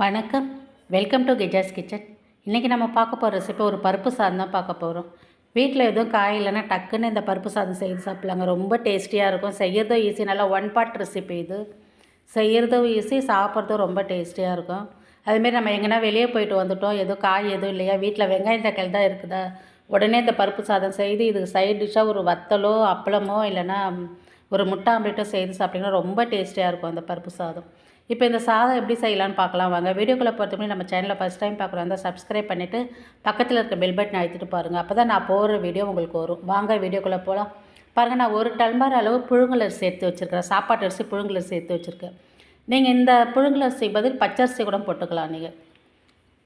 வணக்கம். Welcome to கெஜாஸ் kitchen இன்றைக்கி நம்ம பார்க்க போகிற ரெசிபி ஒரு பருப்பு சாதம் தான் பார்க்க போகிறோம் வீட்டில் எதுவும் காய் இல்லைன்னா டக்குன்னு இந்த பருப்பு சாதம் செய்து சாப்பிட்லாங்க. ரொம்ப டேஸ்டியாக இருக்கும். செய்கிறதும் ஈஸி நல்லா ஒன் பார்ட் ரெசிபி இது. செய்கிறதும் ஈஸி சாப்பிட்றதும் ரொம்ப டேஸ்டியாக இருக்கும். அதுமாரி நம்ம எங்கன்னா வெளியே போயிட்டு வந்துட்டோம். எதுவும் காய் எதுவும் இல்லையா? வீட்டில் வெங்காயம் தக்காளி தான் இருக்குதா? உடனே இந்த பருப்பு சாதம் செய்து இதுக்கு சைட் டிஷ்ஷாக ஒரு வத்தலோ அப்பளமோ இல்லைன்னா ஒரு முட்டை ஆம்லேட்டோ செய்து சாப்பிட்டிங்கன்னா ரொம்ப டேஸ்டியாக இருக்கும் அந்த பருப்பு சாதம். இப்போ இந்த சாதம் எப்படி செய்யலாம்னு பார்க்கலாம். வாங்க வீடியோக்குள்ளே பொறுத்தவரை நம்ம சேனலை ஃபஸ்ட் டைம் பார்க்குறோம் இருந்தால் சப்ஸ்கிரைப் பண்ணிவிட்டு பக்கத்தில் இருக்க பெல் பட்டன் அழுத்திட்டு பாருங்கள் அப்போ தான் நான் போகிற வீடியோ உங்களுக்கு வரும். வாங்க வீடியோக்குள்ளே போகலாம் பாருங்கள் நான் ஒரு டம்ளர் அளவு புழுங்கலர் சேர்த்து வச்சுருக்கேன் சாப்பாட்டு அரிசி புழுங்கலர் சேர்த்து வச்சுருக்கேன். நீங்கள் இந்த புழுங்கலரிசி பதில் பச்சரிசி கூட போட்டுக்கலாம் நீங்கள்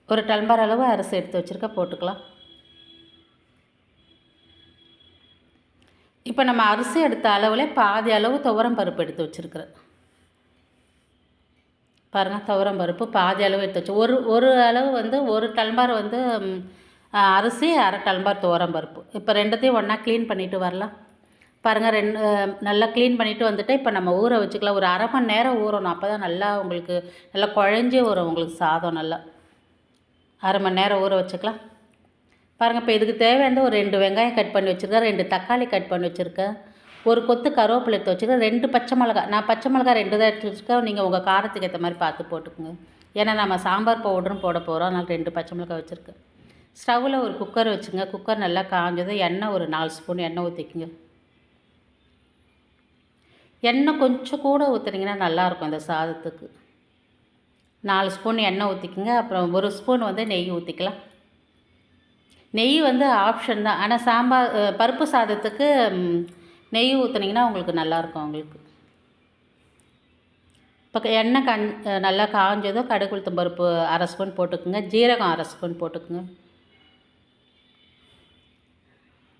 ஒரு டம்ளர் அளவு அரிசி எடுத்து வச்சுருக்க போட்டுக்கலாம். இப்போ நம்ம அரிசி எடுத்த அளவில் பாதி அளவு துவரம் பருப்பு எடுத்து வச்சுருக்குறேன். பாருங்கள் துவரம் பருப்பு பாதி அளவு எடுத்து வச்சு ஒரு ஒரு அளவு வந்து ஒரு டல்பார் வந்து அரிசி அரை டல்பார் துவரம் பருப்பு. இப்போ ரெண்டுத்தையும் ஒன்றா க்ளீன் பண்ணிவிட்டு வரலாம். பாருங்கள் ரெண்டு நல்லா க்ளீன் பண்ணிவிட்டு வந்துட்டு இப்போ நம்ம ஊற வச்சுக்கலாம். ஒரு அரை மணி நேரம் ஊறணும். அப்போ தான் நல்லா உங்களுக்கு நல்லா குழஞ்சி வரும் உங்களுக்கு சாதம் நல்லா. அரை மணி நேரம் ஊற வச்சுக்கலாம். பாருங்கள் இப்போ இதுக்கு தேவையானது ஒரு ரெண்டு வெங்காயம் கட் பண்ணி வச்சுருக்கேன் ரெண்டு தக்காளி கட் பண்ணி வச்சுருக்கேன். ஒரு கொத்து கருவேப்பிலை எடுத்து வச்சுக்கிறேன் ரெண்டு பச்சை மிளகா. நான் பச்சை மிளகா ரெண்டு தான் எடுத்து வச்சுருக்கேன் நீங்கள் உங்கள் காரத்துக்கு ஏற்ற மாதிரி பார்த்து போட்டுக்கோங்க. ஏன்னா நம்ம சாம்பார் பவுடரும் போட போகிறோம் அதனால் ரெண்டு பச்சை மிளகா வச்சுருக்கேன் ஸ்டவ்வில் ஒரு குக்கர் வச்சுங்க குக்கர் நல்லா காஞ்சதும் எண்ணெய் ஒரு நாலு ஸ்பூன் எண்ணெய் ஊற்றிக்குங்க எண்ணெய் கொஞ்சம் கூட ஊற்றுனீங்கன்னா நல்லாயிருக்கும் இந்த சாதத்துக்கு. நாலு ஸ்பூன் எண்ணெய் ஊற்றிக்குங்க அப்புறம் ஒரு ஸ்பூன் வந்து நெய் ஊற்றிக்கலாம் நெய் வந்து ஆப்ஷன் தான். ஆனால் சாம்பார் பருப்பு சாதத்துக்கு நெய் ஊற்றுனீங்கன்னா உங்களுக்கு நல்லாயிருக்கும் உங்களுக்கு இப்போ எண்ணெய் கண் நல்லா காஞ்சதும் கடுகு உளுத்தம் பருப்பு அரை ஸ்பூன் போட்டுக்குங்க. ஜீரகம் அரை ஸ்பூன் போட்டுக்குங்க.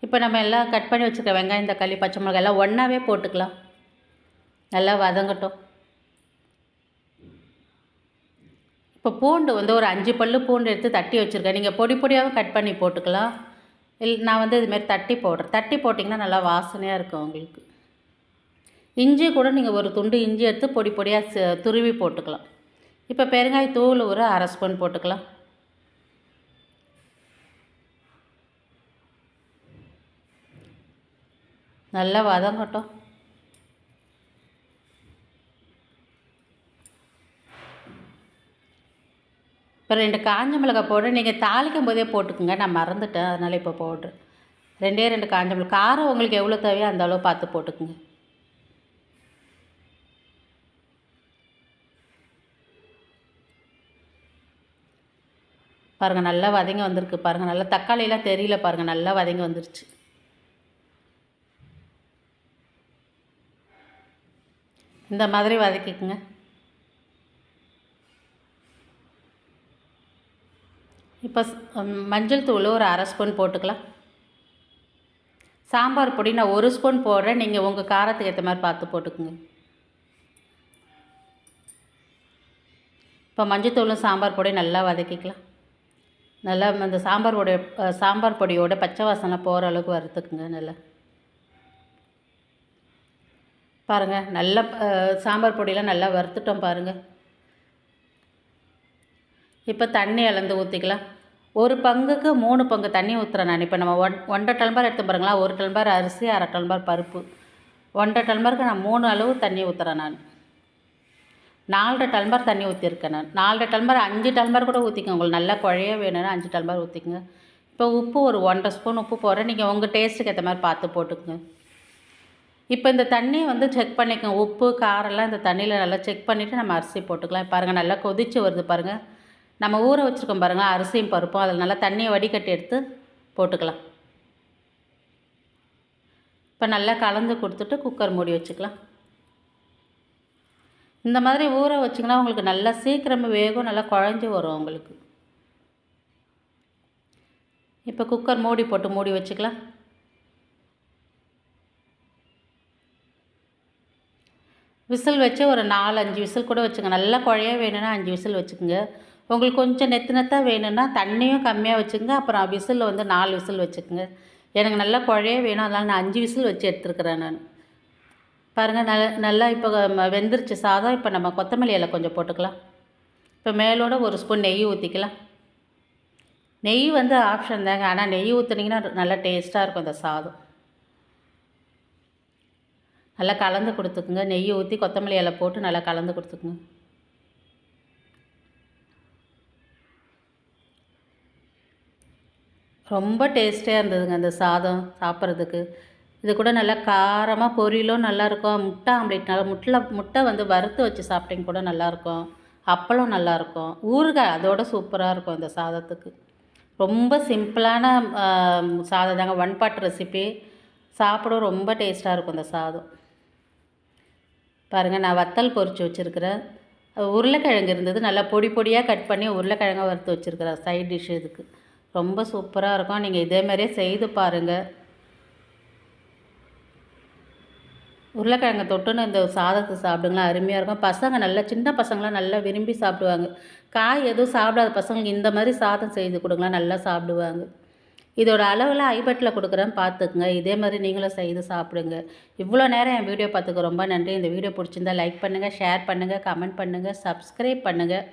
இப்போ நம்ம எல்லாம் கட் பண்ணி வச்சுருக்க வெங்காயம் தக்காளி பச்சை மிளகாய் எல்லாம் ஒன்றாவே போட்டுக்கலாம். நல்லா வதங்கட்டும். இப்போ பூண்டு வந்து ஒரு அஞ்சு பல் பூண்டு எடுத்து தட்டி வச்சுருக்கேன். நீங்கள் பொடி பொடியாகவும் கட் பண்ணி போட்டுக்கலாம். இல் நான் வந்து இதுமாரி தட்டி போடுறேன். தட்டி போட்டிங்கன்னா நல்லா வாசனையாக இருக்கும் உங்களுக்கு. இஞ்சி கூட நீங்கள் ஒரு துண்டு இஞ்சி எடுத்து பொடி பொடியாக துருவி போட்டுக்கலாம். இப்போ பெருங்காய தூள் ஒரு அரை ஸ்பூன் போட்டுக்கலாம். நல்லா வதங்கட்டும். இப்போ ரெண்டு காஞ்ச மிளகாய் போடுற நீங்கள் தாளிக்கும் போதே போட்டுக்கோங்க. நான் மறந்துட்டேன். அதனால் இப்போ பவுட்ரு. ரெண்டே ரெண்டு காஞ்ச மிளகாய் காரம் உங்களுக்கு எவ்வளோ தேவையோ அந்த அளவு பார்த்து போட்டுக்குங்க. பாருங்கள் நல்லா வதங்கி வந்திருக்கு. பாருங்கள் நல்லா தக்காளியெல்லாம் தெரியல. பாருங்கள் நல்லா வதங்கி வந்துருச்சு. இந்த மாதிரி வதக்கிக்குங்க. இப்போ மஞ்சள் தூள் ஒரு அரை ஸ்பூன் போட்டுக்கலாம். சாம்பார் பொடி நான் ஒரு ஸ்பூன் போடுறேன். நீங்கள் உங்கள் காரத்துக்கு ஏற்ற மாதிரி பார்த்து போட்டுக்குங்க. இப்போ மஞ்சத்தூளும் சாம்பார் பொடி நல்லா வதக்கிக்கலாம். நல்லா அந்த சாம்பார் பொடி சாம்பார் பொடியோட பச்சை வாசனை போகிற அளவுக்கு வறுத்துக்குங்க நல்லா. பாருங்கள் நல்லா சாம்பார் பொடியெலாம் நல்லா வறுத்துட்டோம் பாருங்கள் இப்போ தண்ணி அளந்து ஊற்றிக்கலாம் ஒரு பங்குக்கு மூணு பங்கு தண்ணி ஊற்றுறேன் நான். இப்போ நம்ம ஒன் ஒன்றரை டம்ளர் எடுத்து பாருங்களா ஒரு டம்ளர் அரிசி அரை டம்ளர் பருப்பு. ஒன்றரை டம்ளருக்கு நான் மூணு அளவு தண்ணி ஊற்றுறேன் நான். நாலரை டம்ளர் தண்ணி ஊற்றிருக்கேன் நான். நாலரை டம்ளர் அஞ்சு டம்ளர் கூட ஊற்றிக்கோங்க உங்களுக்கு நல்லா குழைய வேணும்னா அஞ்சு டம்ளர் ஊற்றிக்கங்க இப்போ உப்பு ஒரு ஒன்றரை ஸ்பூன் உப்பு போடுறேன். நீங்கள் உங்கள் டேஸ்ட்டுக்கு ஏற்ற மாதிரி பார்த்து போட்டுக்கோங்க. இப்போ இந்த தண்ணியை வந்து செக் பண்ணிக்கோங்க. உப்பு காரெல்லாம் இந்த தண்ணியில் நல்லா செக் பண்ணிவிட்டு நம்ம அரிசி போட்டுக்கலாம். பாருங்கள் நல்லா கொதிச்சு வருது பாருங்கள் நம்ம ஊற வச்சுருக்கோம் பாருங்கள் அரிசியும் பருப்பும். அதில் நல்லா தண்ணியை வடிகட்டி எடுத்து போட்டுக்கலாம். இப்போ நல்லா கலந்து கொடுத்துட்டு குக்கர் மூடி வச்சுக்கலாம். இந்த மாதிரி ஊற வச்சிங்கன்னா உங்களுக்கு நல்லா சீக்கிரமாக வேகும் நல்லா குழஞ்சி வரும் உங்களுக்கு. இப்போ குக்கர் மூடி போட்டு மூடி வச்சுக்கலாம். விசில் வச்சு ஒரு நாலு அஞ்சு விசில் கூட வச்சுங்க. நல்லா குழைய வேணும்னா அஞ்சு விசில் வச்சுக்கோங்க. உங்களுக்கு கொஞ்சம் நெத்து நெத்தாக வேணும்னா தண்ணியும் கம்மியாக வச்சுக்கோங்க. அப்புறம் விசில் வந்து நாலு விசில் வச்சுக்கோங்க. எனக்கு நல்லா குழைய வேணும். அதனால் நான் அஞ்சு விசில் வச்சு எடுத்துருக்குறேன் நான். பாருங்கள் நல்ல நல்லா இப்போ வெந்துருச்சு சாதம். இப்போ நம்ம கொத்தமல்லி இலை கொஞ்சம் போட்டுக்கலாம். இப்போ மேலோட ஒரு ஸ்பூன் நெய் ஊற்றிக்கலாம் நெய் வந்து ஆப்ஷன் தாங்க. ஆனால் நெய் ஊற்றுனீங்கன்னா நல்லா டேஸ்ட்டாக இருக்கும் அந்த சாதம். நல்லா கலந்து கொடுத்துக்குங்க. நெய் ஊற்றி கொத்தமல்லி இலை போட்டு நல்லா கலந்து கொடுத்துக்குங்க. ரொம்ப டேஸ்டியாக இருந்ததுங்க அந்த சாதம் சாப்பிட்றதுக்கு. இது கூட நல்லா காரமாக பொரியலும் நல்லாயிருக்கும் முட்டை ஆம்லேட்னால முட்டில் முட்டை வந்து வறுத்து வச்சு சாப்பிட்டிங்க கூட நல்லாயிருக்கும் அப்பளம் நல்லாயிருக்கும் ஊறுகாய் அதோட சூப்பராக இருக்கும் இந்த சாதத்துக்கு. ரொம்ப சிம்பிளான சாதம் தாங்க. ஒன் பாட் ரெசிபி சாப்பிட ரொம்ப டேஸ்ட்டாக இருக்கும் இந்த சாதம். பாருங்கள் நான் வத்தல் பொரித்து வச்சுருக்கிறேன் உருளைக்கிழங்கு இருந்தது. நல்லா பொடி பொடியாக கட் பண்ணி உருளைக்கிழங்க வறுத்து வச்சுருக்கிறேன் சைட் டிஷ் இதுக்கு. ரொம்ப சூப்பராக இருக்கும். நீங்கள் இதே மாதிரியே செய்து பாருங்கள் உருளைக்கிழங்க தொட்டுன்னு இந்த சாதத்தை சாப்பிடுங்களா அருமையாக இருக்கும். பசங்க நல்லா சின்ன பசங்களாம் நல்லா விரும்பி சாப்பிடுவாங்க. காய் எதுவும் சாப்பிடாத பசங்களுக்கு இந்த மாதிரி சாதம் செய்து கொடுங்களா நல்லா சாப்பிடுவாங்க. இதோட அளவில் ஐபட்டில் கொடுக்குறேன் பார்த்துக்குங்க. இதே மாதிரி நீங்களும் செய்து சாப்பிடுங்க. இவ்வளோ நேரம் என் வீடியோ பார்த்துக்க ரொம்ப நன்றி. இந்த வீடியோ பிடிச்சிருந்தா லைக் பண்ணுங்கள் ஷேர் பண்ணுங்கள் கமெண்ட் பண்ணுங்கள் சப்ஸ்கிரைப் பண்ணுங்கள்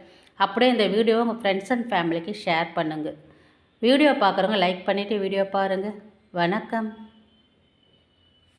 அப்படியே இந்த வீடியோவை உங்கள் ஃப்ரெண்ட்ஸ் அண்ட் ஃபேமிலிக்கு ஷேர் பண்ணுங்கள் வீடியோ பார்க்குறவங்க லைக் பண்ணிவிட்டு வீடியோ பாருங்கள் வணக்கம்.